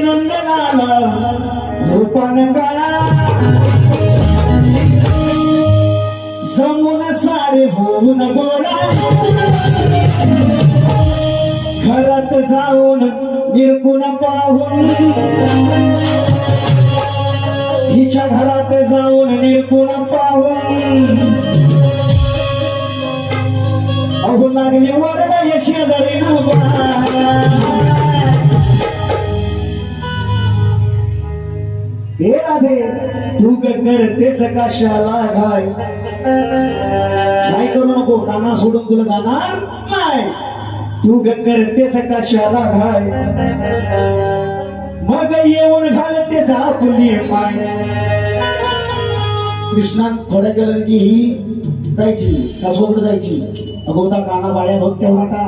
नंदनाला रूपान काळा जमून सारे होऊन बोला. घरात जाऊन निरकुन पाहून. हिच्या घरात जाऊन निरकुन पाहून. अहो लागले वरडा या शेजारी हे राधे तू करते सकाशाला घाय काय करू नको काना सोडून तुला जाणार नाही. तू ग सकाशाला घाय मग येऊन घालते आपली पाय. कृष्णा थोड्या केलं की ही जायची सासवड जायची. अगोदर काना बाया बघ तेवढा का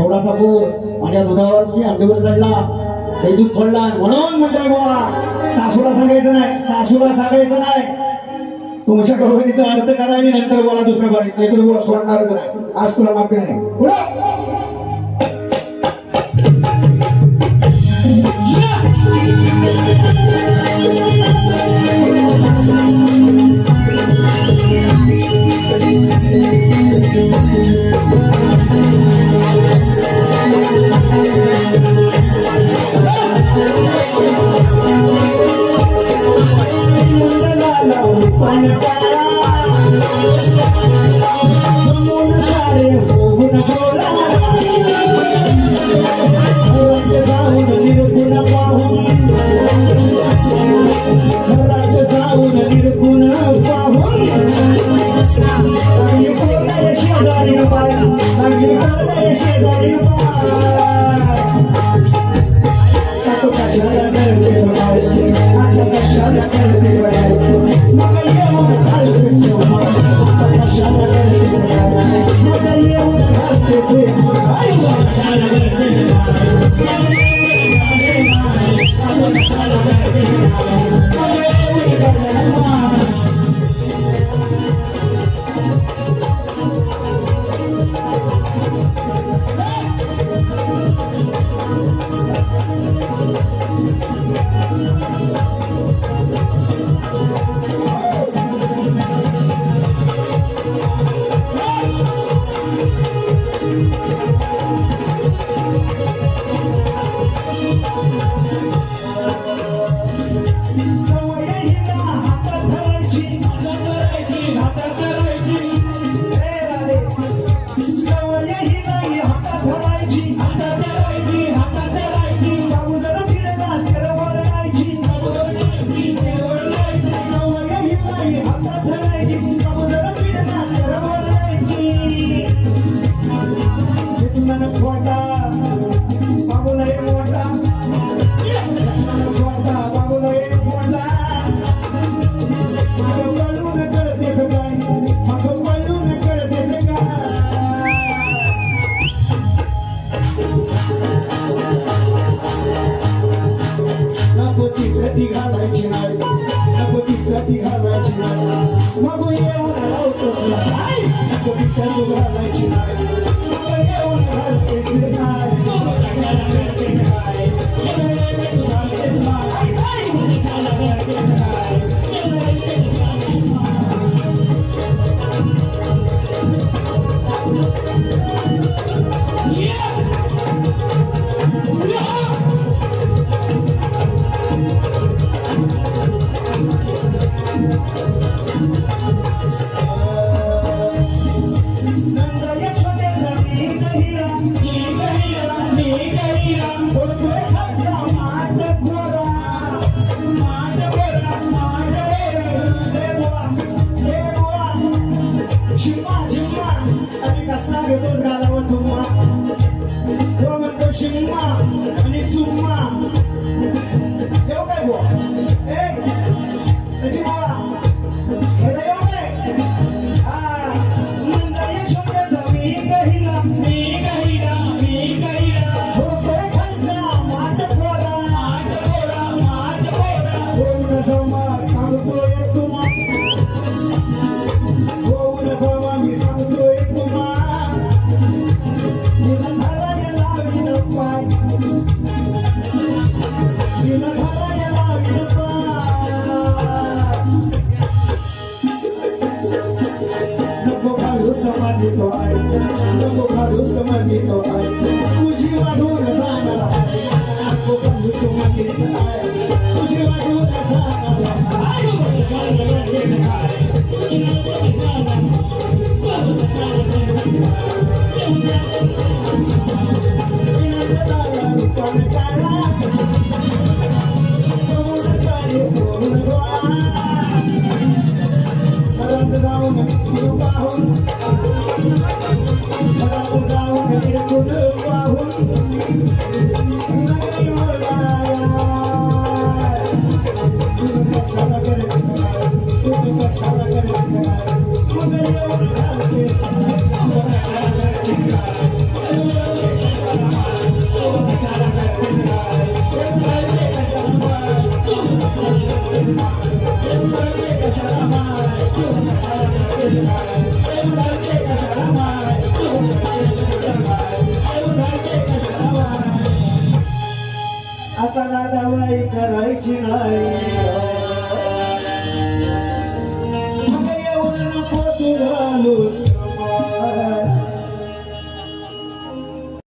एवढासा पोर माझ्या दुधावर की अंडीवर चढला. ते दूध खोडला म्हणून म्हणतोय बोवा सासूला सांगायचं नाही सासूला सांगायचं नाही. तुमच्या कवळीचा अर्थ करा आणि नंतर बोला दुसरं बरं. नाही तर बुवा सोडणारच नाही. आज तुला मागते नाही. पुढं. i Ai, a corrida não vai te मागितो आहे नको घालूस मागितो आहे तुझी वाढून जाणार आहे नको घालूस मागितो आहे तुझी वाढून जाणार Apa nak dawai karai sinai